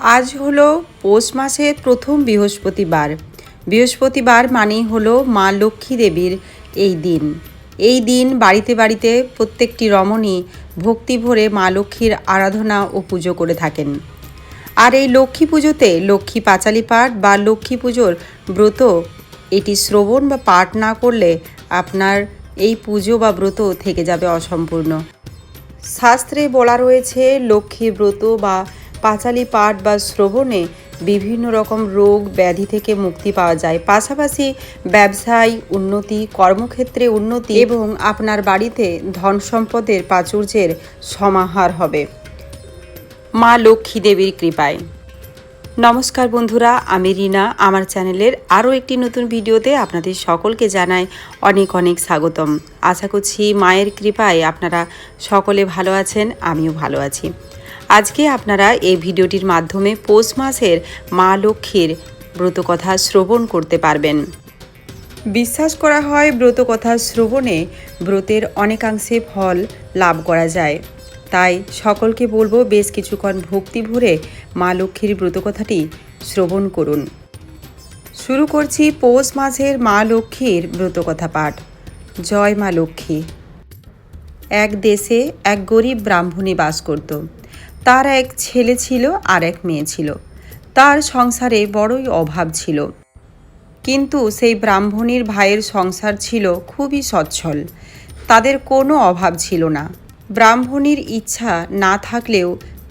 আজ হলো পৌষ মাসের প্রথম বৃহস্পতিবার। বৃহস্পতিবার মানেই হলো মা লক্ষ্মী দেবীর এই দিন। এই দিন বাড়িতে বাড়িতে প্রত্যেকটি রমণী ভক্তি ভরে মা লক্ষ্মীর আরাধনা ও পুজো করে থাকেন। আর এই লক্ষ্মী পুজোতে লক্ষ্মী পাঁচালি পাঠ বা লক্ষ্মী পুজোর ব্রত, এটি শ্রবণ বা পাঠ না করলে আপনার এই পুজো বা ব্রত থেকে যাবে অসম্পূর্ণ। শাস্ত্রে বলা রয়েছে লক্ষ্মী ব্রত বা পাঁচালি পাঠ বা শ্রবণে বিভিন্ন রকম রোগ ব্যাধি থেকে মুক্তি পাওয়া যায়। পাশাপাশি ব্যবসায় উন্নতি, কর্মক্ষেত্রে উন্নতি এবং আপনার বাড়িতে ধন সম্পদের প্রাচুর্যের সমাহার হবে। মা লক্ষ্মী দেবীর কৃপায়। নমস্কার বন্ধুরা, আমি রিনা। আমার চ্যানেলের আরও একটি নতুন ভিডিওতে আপনাদের সকলকে জানাই অনেক অনেক স্বাগতম। আশা করছি মায়ের কৃপায় আপনারা সকলে ভালো আছেন, আমিও ভালো আছি। আজকে আপনারা এই ভিডিওটির মাধ্যমে পৌষ মাসের মা লক্ষ্মীর ব্রতকথা শ্রবণ করতে পারবেন। বিশ্বাস করা হয় ব্রতকথা শ্রবণে ব্রতের অনেকাংশে ফল লাভ করা যায়। তাই সকলকে বলব বেশ কিছুক্ষণ ভক্তি ভরে মা লক্ষ্মীর ব্রতকথাটি শ্রবণ করুন। শুরু করছি পৌষ মাসের মা লক্ষ্মীর ব্রতকথা পাঠ। জয় মা লক্ষ্মী। এক দেশে এক গরিব ব্রাহ্মণী বাস করত। তার এক ছেলে ছিল আর এক মেয়ে ছিল। তার সংসারে বড়ই অভাব ছিল। কিন্তু সেই ব্রাহ্মণীর ভাইয়ের সংসার ছিল খুবই সচ্ছল। তাদের কোনো অভাব ছিল না। ব্রাহ্মণীর ইচ্ছা না থাকলেও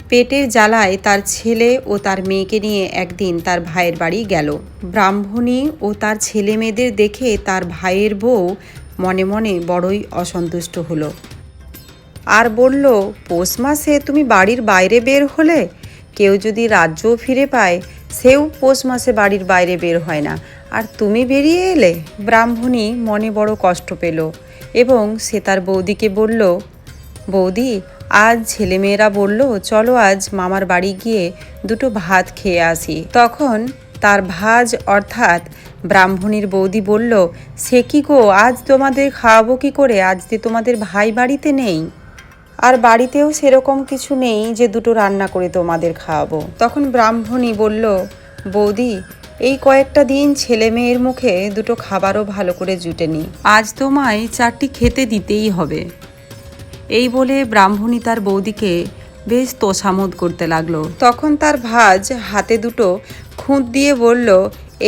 পেটের জ্বালায় তার ছেলে ও তার মেয়েকে নিয়ে একদিন তার ভাইয়ের বাড়ি গেল। ব্রাহ্মণী ও তার ছেলে মেয়েদের দেখে তার ভাইয়ের বউ মনে মনে বড়ই অসন্তুষ্ট হলো। আর বলল, পৌষ মাসে তুমি বাড়ির বাইরে বের হলে কেউ যদি রাজ্যও ফিরে পায়, সেও পৌষ মাসে বাড়ির বাইরে বের হয় না। আর তুমি বেরিয়ে এলে? ব্রাহ্মণী মনে বড় কষ্ট পেল এবং সে তার বৌদিকে বলল, বৌদি, আজ ছেলেমেয়েরা বলল, চলো আজ মামার বাড়ি গিয়ে দুটো ভাত খেয়ে আসি। তখন তার ভাজ অর্থাৎ ব্রাহ্মণীর বৌদি বলল, সে কি গো, আজ তোমাদের খাওয়াবো কি করে? আজ যে তোমাদের ভাই বাড়িতে নেই। আর বাড়িতেও সেরকম কিছু নেই যে দুটো রান্না করে তোমাদের খাওয়াবো। তখন ব্রাহ্মণী বলল, বৌদি, এই কয়েকটা দিন ছেলে মেয়ের মুখে দুটো খাবারও ভালো করে জুটেনি আজ তোমায় চারটি খেতে দিতেই হবে। এই বলে ব্রাহ্মণী তার বৌদিকে বেশ তোষামোদ করতে লাগল। তখন তার ভাজ হাতে দুটো খুঁত দিয়ে বলল,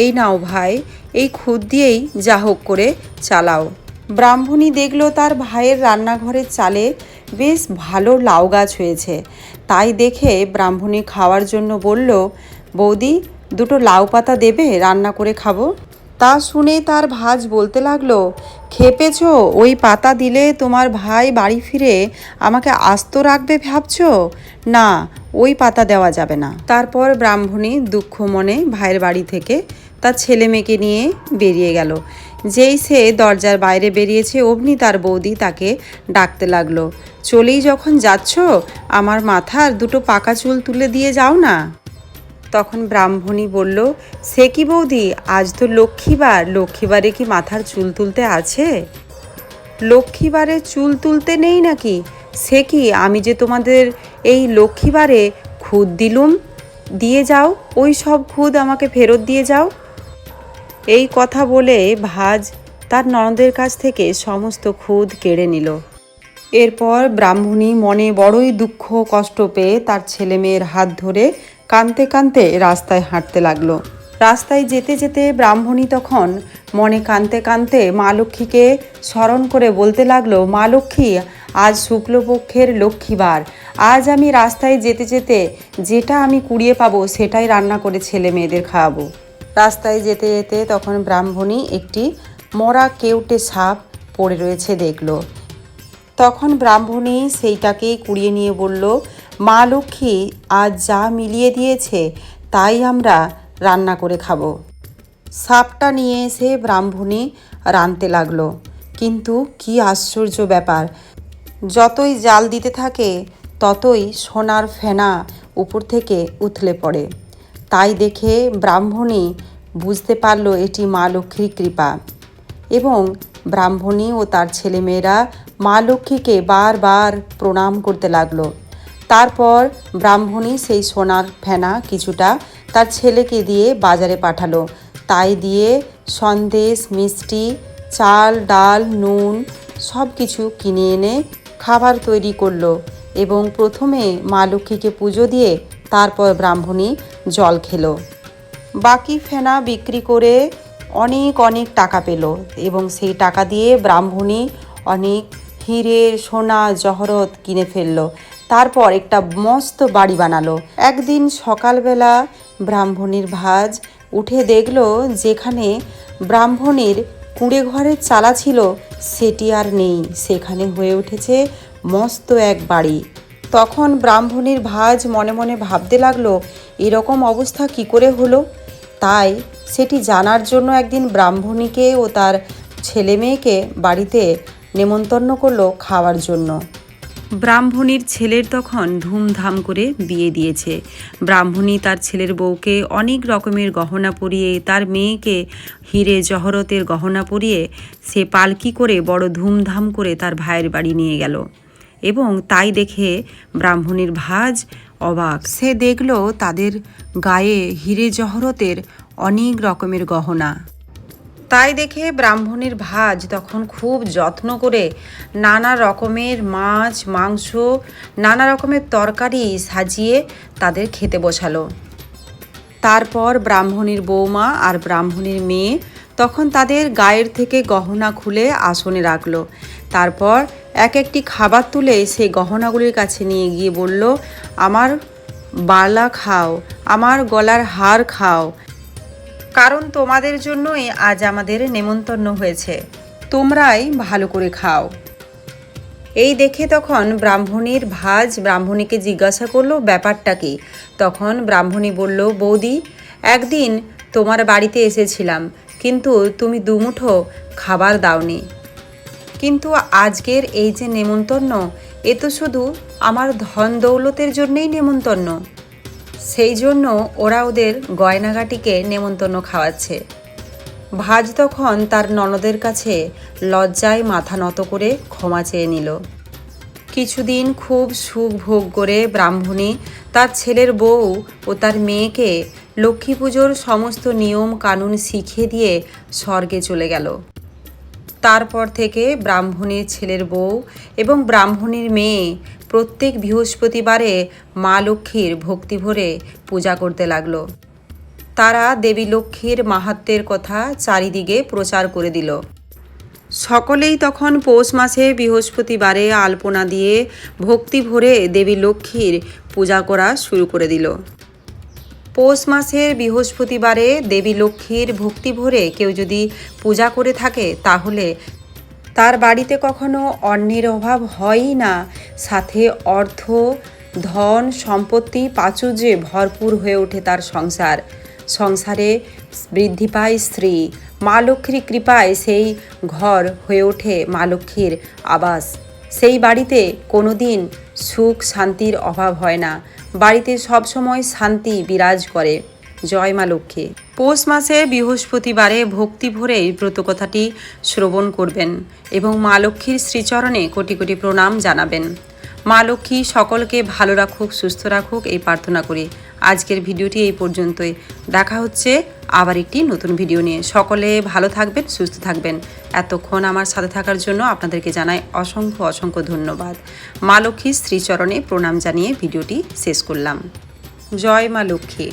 এই নাও ভাই, এই খুঁত দিয়েই যা হোক করে চালাও। ব্রাহ্মণী দেখল তার ভাইয়ের রান্নাঘরের চালে বেশ ভালো লাউ গাছ হয়েছে। তাই দেখে ব্রাহ্মণী খাওয়ার জন্য বলল, বৌদি, দুটো লাউ পাতা দেবে, রান্না করে খাব? তা শুনে তার ভাজ বলতে লাগল, খেপেছ? ওই পাতা দিলে তোমার ভাই বাড়ি ফিরে আমাকে আস্ত রাখবে ভাবছ? না, ওই পাতা দেওয়া যাবে না। তারপর ব্রাহ্মণী দুঃখ মনে ভাইয়ের বাড়ি থেকে তার ছেলে মেয়েকে নিয়ে বেরিয়ে গেল। যেই সে দরজার বাইরে বেরিয়েছে অমনি তার বৌদি তাকে ডাকতে লাগল। চলেই যখন যাচ্ছ, আমার মাথার দুটো পাকা চুল তুলে দিয়ে যাও না। তখন ব্রাহ্মণী বলল, সে কি বৌদি, আজ তো লক্ষ্মীবার, লক্ষ্মীবারে কি মাথার চুল তুলতে আছে? লক্ষ্মীবারে চুল তুলতে নেই নাকি? সে কি, আমি যে তোমাদের এই লক্ষ্মীবারে খুদ দিলুম? দিয়ে যাও, ওই সব খুদ আমাকে ফেরত দিয়ে যাও। এই কথা বলে ভাজ তার ননদের কাছ থেকে সমস্ত খুদ কেড়ে নিল। এরপর ব্রাহ্মণী মনে বড়ই দুঃখ কষ্ট পেয়ে তার ছেলে মেয়ের হাত ধরে কানতে কানতে রাস্তায় হাঁটতে লাগল। রাস্তায় যেতে যেতে ব্রাহ্মণী তখন মনে কানতে কানতে মা লক্ষ্মীকে স্মরণ করে বলতে লাগল, মা লক্ষ্মী, আজ শুক্লপক্ষের লক্ষ্মীবার। আজ আমি রাস্তায় যেতে যেতে যেটা আমি কুড়িয়ে পাবো সেটাই রান্না করে ছেলে মেয়েদের খাওয়াবো। রাস্তায় যেতে যেতে তখন ব্রাহ্মণী একটি মরা কেউটে সাপ পড়ে রয়েছে দেখল। তখন ব্রাহ্মণী সেইটাকেই কুড়িয়ে নিয়ে বলল, মা লক্ষ্মী, আজ যা মিলিয়ে দিয়েছে, তাই আমরা রান্না করে খাব। সাপটা নিয়ে এসে ব্রাহ্মণী রাঁধতে লাগল। কিন্তু কি আশ্চর্য ব্যাপার, যতই জাল দিতে থাকে, ততই সোনার ফেনা উপর থেকে উথলে পড়ে। তাই দেখে ব্রাহ্মণী বুঝতে পারল এটি মা লক্ষ্মীর কৃপা। এবং ব্রাহ্মণী ও তার ছেলেমেয়েরা মা লক্ষ্মীকে বারবার প্রণাম করতে লাগল। তারপর ব্রাহ্মণী সেই সোনার ফেনা কিছুটা তার ছেলেকে দিয়ে বাজারে পাঠালো। তাই দিয়ে সন্দেশ, মিষ্টি, চাল, ডাল, নুন সব কিছু কিনে এনে খাবার তৈরি করল এবং প্রথমে মা লক্ষ্মীকে পুজো দিয়ে তারপর ব্রাহ্মণী জল খেলো। বাকি ফেনা বিক্রি করে অনেক অনেক টাকা পেল এবং সেই টাকা দিয়ে ব্রাহ্মণী অনেক হিরে সোনা, জহরত কিনে ফেলল। তারপর একটা মস্ত বাড়ি বানালো। একদিন সকালবেলা ব্রাহ্মণীর ভাজ উঠে দেখল যেখানে ব্রাহ্মণীর কুঁড়ে ঘরের চালা ছিল, সেটি আর নেই। সেখানে হয়ে উঠেছে মস্ত এক বাড়ি। তখন ব্রাহ্মণীর ভাজ মনে মনে ভাবতে লাগল, এরকম অবস্থা কি করে হলো? তাই সেটি জানার জন্য একদিন ব্রাহ্মণীকে ও তার ছেলে মেয়েকে বাড়িতে নেমন্তন্ন করল খাওয়ার জন্য। ব্রাহ্মণীর ছেলের তখন ধুমধাম করে বিয়ে দিয়েছে। ব্রাহ্মণী তার ছেলের বউকে অনেক রকমের গহনা পরিয়ে, তার মেয়েকে হিরে জহরতের গহনা পরিয়ে, সে পালকি করে বড় ধুমধাম করে তার ভাইয়ের বাড়ি নিয়ে গেল। এবং তাই দেখে ব্রাহ্মণীর ভাজ অবাক। সে দেখল তাদের গায়ে হিরে জহরতের অনেক রকমের গহনা। তাই দেখে ব্রাহ্মণীর ভাজ তখন খুব যত্ন করে নানা রকমের মাছ, মাংস, নানা রকমের তরকারি সাজিয়ে তাদের খেতে বসালো। তারপর ব্রাহ্মণীর বৌমা আর ব্রাহ্মণীর মেয়ে তখন তাদের গায়ের থেকে গহনা খুলে আসনে রাখল। তারপর এক একটি খাবার তুলে সেই গহনাগুলির কাছে নিয়ে গিয়ে বলল, আমার বালা খাও, আমার গলার হার খাও। কারণ তোমাদের জন্যই আজ আমাদের নেমন্তন্ন হয়েছে। তোমরাই ভালো করে খাও। এই দেখে তখন ব্রাহ্মণীর ভাজ ব্রাহ্মণীকে জিজ্ঞাসা করল, ব্যাপারটা কি? তখন ব্রাহ্মণী বলল, বৌদি, একদিন তোমার বাড়িতে এসেছিলাম। কিন্তু তুমি দুমুঠো খাবার দাওনি। কিন্তু আজকের এই যে নেমন্তন্ন, এ তো শুধু আমার ধন দৌলতের জন্যেই নেমন্তন্ন। সেই জন্য ওরা ওদের গয়নাগাটিকে নেমন্তন্ন খাওয়াচ্ছে। ভাজ তখন তার ননদের কাছে লজ্জায় মাথা নত করে ক্ষমা চেয়ে নিল। কিছুদিন খুব সুখ ভোগ করে ব্রাহ্মণী তার ছেলের বউ ও তার মেয়েকে লক্ষ্মী পুজোর সমস্ত নিয়ম কানুন শিখে দিয়ে স্বর্গে চলে গেল। তারপর থেকে ব্রাহ্মণীর ছেলের বউ এবং ব্রাহ্মণীর মেয়ে প্রত্যেক বৃহস্পতিবারে মা লক্ষ্মীর ভক্তি ভরে পূজা করতে লাগল। তারা দেবী লক্ষ্মীর মাহাত্মের কথা চারিদিকে প্রচার করে দিল। সকলেই তখন পৌষ মাসে বৃহস্পতিবারে আলপনা দিয়ে ভক্তি ভরে দেবী লক্ষ্মীর পূজা করা শুরু করে দিল। পৌষ মাসের বৃহস্পতিবারে দেবী লক্ষ্মীর ভক্তি ভরে কেউ যদি পূজা করে থাকে, তাহলে তার বাড়িতে কখনো অন্যের অভাব হয়ই না। সাথে অর্থ, ধন, সম্পত্তি, প্রাচুর্যে ভরপুর হয়ে ওঠে তার সংসার। সংসারে বৃদ্ধি পায় স্ত্রী। মা লক্ষ্মীর কৃপায় সেই ঘর হয়ে ওঠে মা লক্ষ্মীর আবাস। সেই বাড়িতে কোনো দিন সুখ শান্তির অভাব হয় না। বাড়িতে সবসময় শান্তি বিরাজ করে। জয় মা লক্ষ্মী। পৌষ মাসে বৃহস্পতিবারে ভক্তি ভরে এই ব্রতকথাটি শ্রবণ করবেন এবং মা লক্ষ্মীর শ্রীচরণে কোটি কোটি প্রণাম জানাবেন। মা লক্ষ্মী, সকলকে ভালো রাখুক, সুস্থ রাখুক, এই প্রার্থনা করি। আজকের ভিডিওটি এই পর্যন্তই। দেখা হচ্ছে আবার একটি নতুন ভিডিও নিয়ে। সকলে ভালো থাকবেন, সুস্থ থাকবেন। এতক্ষণ আমার সাথে থাকার জন্য আপনাদেরকে জানাই অসংখ্য অসংখ্য ধন্যবাদ। মা লক্ষ্মীর শ্রীচরণে প্রণাম জানিয়ে ভিডিওটি শেষ করলাম। জয় মা লক্ষ্মী।